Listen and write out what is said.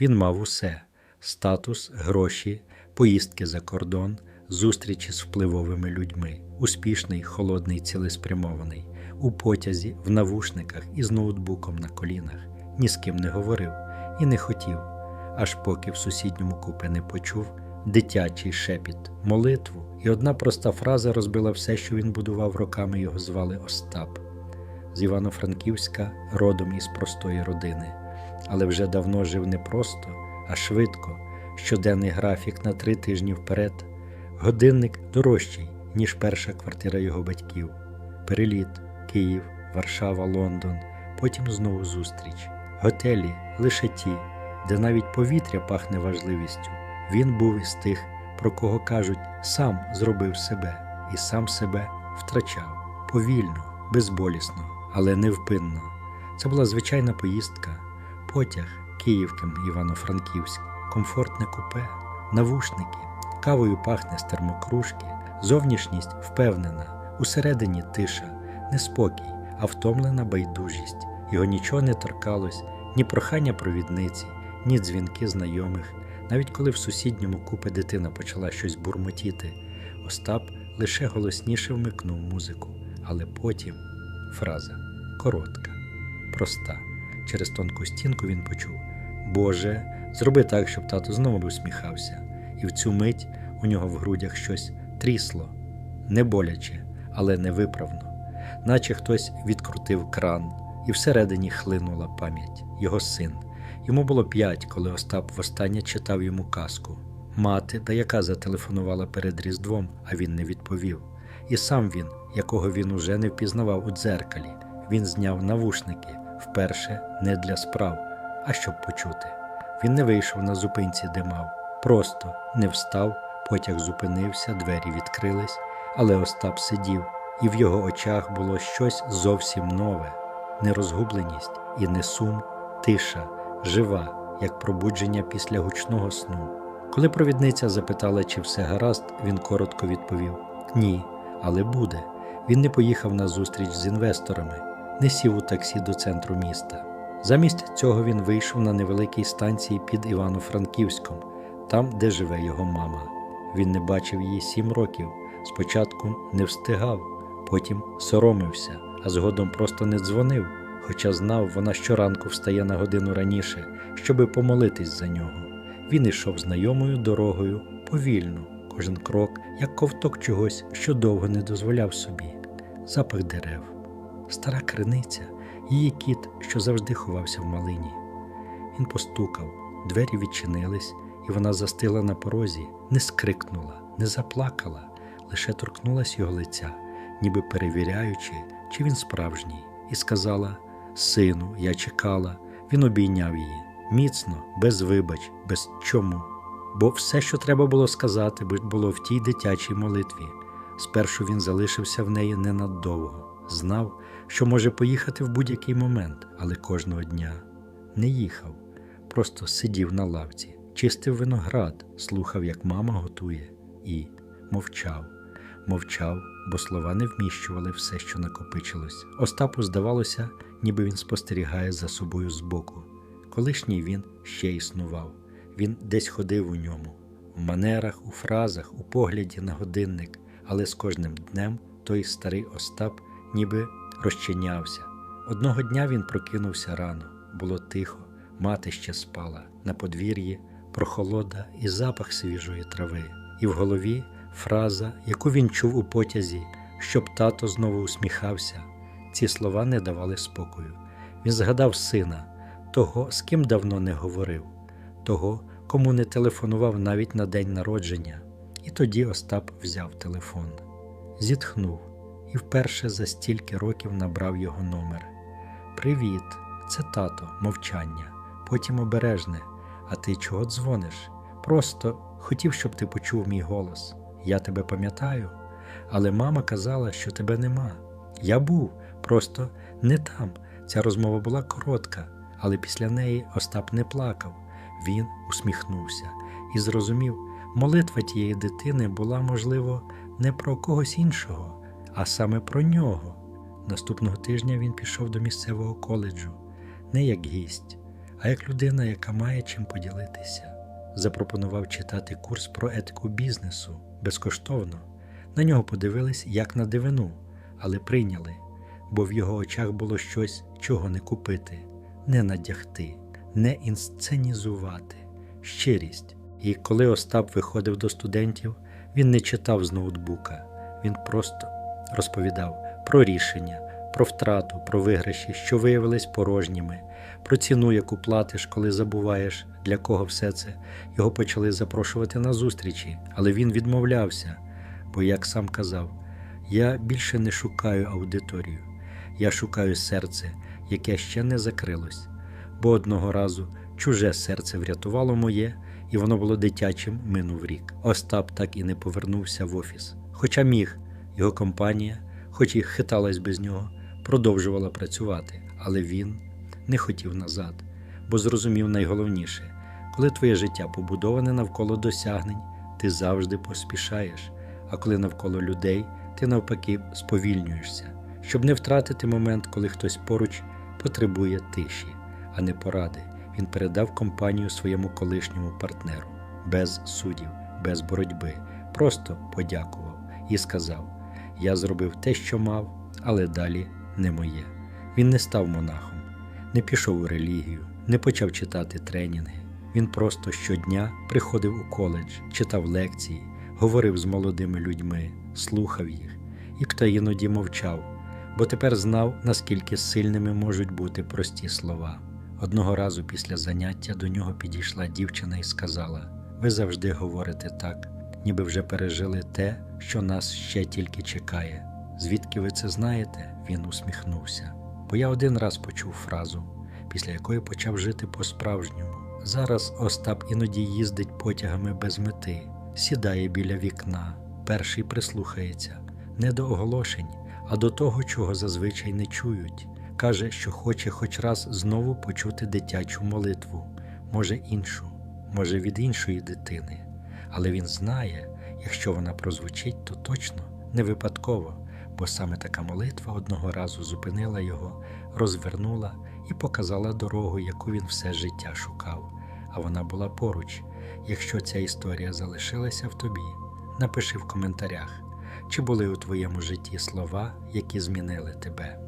Він мав усе: статус, гроші, поїздки за кордон, зустрічі з впливовими людьми, успішний, холодний, цілеспрямований, у потязі, в навушниках і з ноутбуком на колінах, ні з ким не говорив і не хотів, аж поки в сусідньому купе не почув дитячий шепіт, молитву, і одна проста фраза розбила все, що він будував роками, його звали Остап. З Івано-Франківська, родом із простої родини, але вже давно жив не просто, а швидко, щоденний графік на три тижні вперед, годинник дорожчий, ніж перша квартира його батьків, переліт, Київ, Варшава, Лондон, потім знову зустріч, готелі лише ті, де навіть повітря пахне важливістю. Він був із тих, про кого кажуть, сам зробив себе і сам себе втрачав. Повільно, безболісно, але невпинно. Це була звичайна поїздка, потяг Київким Івано-Франківськ, комфортне купе, навушники, кавою пахне з термокружки, зовнішність впевнена, усередині тиша, не спокій, а втомлена байдужість. Його нічого не торкалось, ні прохання провідниці, ні дзвінки знайомих. Навіть коли в сусідньому купе дитина почала щось бурмотіти, Остап лише голосніше вмикнув музику, але потім фраза коротка, проста. Через тонку стінку він почув: Боже, зроби так, щоб тато знову усміхався, і в цю мить у нього в грудях щось трісло, не боляче, але невиправно, наче хтось відкрутив кран, і всередині хлинула пам'ять, його син. Йому було п'ять, коли Остап востаннє читав йому казку. Мати, та яка зателефонувала перед Різдвом, а він не відповів. І сам він, якого він уже не впізнавав у дзеркалі, він зняв навушники вперше не для справ, а щоб почути. Він не вийшов на зупинці, де мав, просто не встав, потяг зупинився, двері відкрились, але Остап сидів, і в його очах було щось зовсім нове не розгубленість і не сум, тиша жива, як пробудження після гучного сну. Коли провідниця запитала, чи все гаразд, він коротко відповів: Ні, але буде. Він не поїхав на зустріч з інвесторами, не сів у таксі до центру міста. Замість цього він вийшов на невеликій станції під Івано-Франківськом, там, де живе його мама. Він не бачив її сім років. Спочатку не встигав, потім соромився, а згодом просто не дзвонив хоча знав, вона щоранку встає на годину раніше, щоби помолитись за нього. Він ішов знайомою дорогою повільно, кожен крок, як ковток чогось, що довго не дозволяв собі, запах дерев, стара криниця, її кіт, що завжди ховався в малині. Він постукав, двері відчинились, і вона застила на порозі, не скрикнула, не заплакала, лише торкнулась його лиця, ніби перевіряючи, чи він справжній, і сказала Сину, я чекала, він обійняв її міцно, без вибач, без чому. Бо все, що треба було сказати, було в тій дитячій молитві. Спершу він залишився в неї ненадовго, знав, що може поїхати в будь-який момент, але кожного дня не їхав, просто сидів на лавці, чистив виноград, слухав, як мама готує, і мовчав, мовчав, бо слова не вміщували все, що накопичилось. Остапу здавалося, ніби він спостерігає за собою збоку. Колишній він ще існував, він десь ходив у ньому, в манерах, у фразах, у погляді на годинник, але з кожним днем той старий Остап ніби розчинявся. Одного дня він прокинувся рано, було тихо, мати ще спала, на подвір'ї прохолода і запах свіжої трави, і в голові фраза, яку він чув у потязі, щоб тато знову усміхався. Ці слова не давали спокою. Він згадав сина, того, з ким давно не говорив, того, кому не телефонував навіть на день народження. І тоді Остап взяв телефон, зітхнув і вперше за стільки років набрав його номер. Привіт, це тато, мовчання, потім обережне. А ти чого дзвониш? Просто хотів, щоб ти почув мій голос. Я тебе пам'ятаю, але мама казала, що тебе нема. Я був, просто не там. Ця розмова була коротка, але після неї Остап не плакав. Він усміхнувся і зрозумів, молитва тієї дитини була, можливо, не про когось іншого, а саме про нього. Наступного тижня він пішов до місцевого коледжу не як гість, а як людина, яка має чим поділитися. Запропонував читати курс про етику бізнесу безкоштовно. На нього подивились як на дивину, але прийняли, бо в його очах було щось, чого не купити, не надягти, не інсценізувати, щирість. І коли Остап виходив до студентів, він не читав з ноутбука, він просто розповідав про рішення, про втрату, про виграші, що виявились порожніми, про ціну, яку платиш, коли забуваєш, для кого все це. Його почали запрошувати на зустрічі, але він відмовлявся, бо, як сам казав, я більше не шукаю аудиторію, я шукаю серце, яке ще не закрилось, бо одного разу чуже серце врятувало моє, і воно було дитячим минув рік. Остап так і не повернувся в офіс. Хоча міг, його компанія, хоч і хиталась без нього, продовжувала працювати, але він не хотів назад, бо зрозумів найголовніше, коли твоє життя побудоване навколо досягнень, ти завжди поспішаєш, а коли навколо людей, ти навпаки сповільнюєшся, щоб не втратити момент, коли хтось поруч потребує тиші, а не поради. Він передав компанію своєму колишньому партнеру. Без судів, без боротьби, просто подякував і сказав: Я зробив те, що мав, але далі не моє. Він не став монахом, не пішов у релігію, не почав читати тренінги. Він просто щодня приходив у коледж, читав лекції, говорив з молодими людьми, слухав їх, і хто іноді мовчав, бо тепер знав, наскільки сильними можуть бути прості слова. Одного разу після заняття до нього підійшла дівчина і сказала: Ви завжди говорите так, ніби вже пережили те, що нас ще тільки чекає. Звідки ви це знаєте? Він усміхнувся. Бо я один раз почув фразу, після якої почав жити по-справжньому. Зараз Остап іноді їздить потягами без мети, сідає біля вікна, перший прислухається не до оголошень, а до того, чого зазвичай не чують. Каже, що хоче хоч раз знову почути дитячу молитву, може іншу, може від іншої дитини. Але він знає, якщо вона прозвучить, то точно не випадково, бо саме така молитва одного разу зупинила його, розвернула і показала дорогу, яку він все життя шукав. А вона була поруч. Якщо ця історія залишилася в тобі, напиши в коментарях, чи були у твоєму житті слова, які змінили тебе.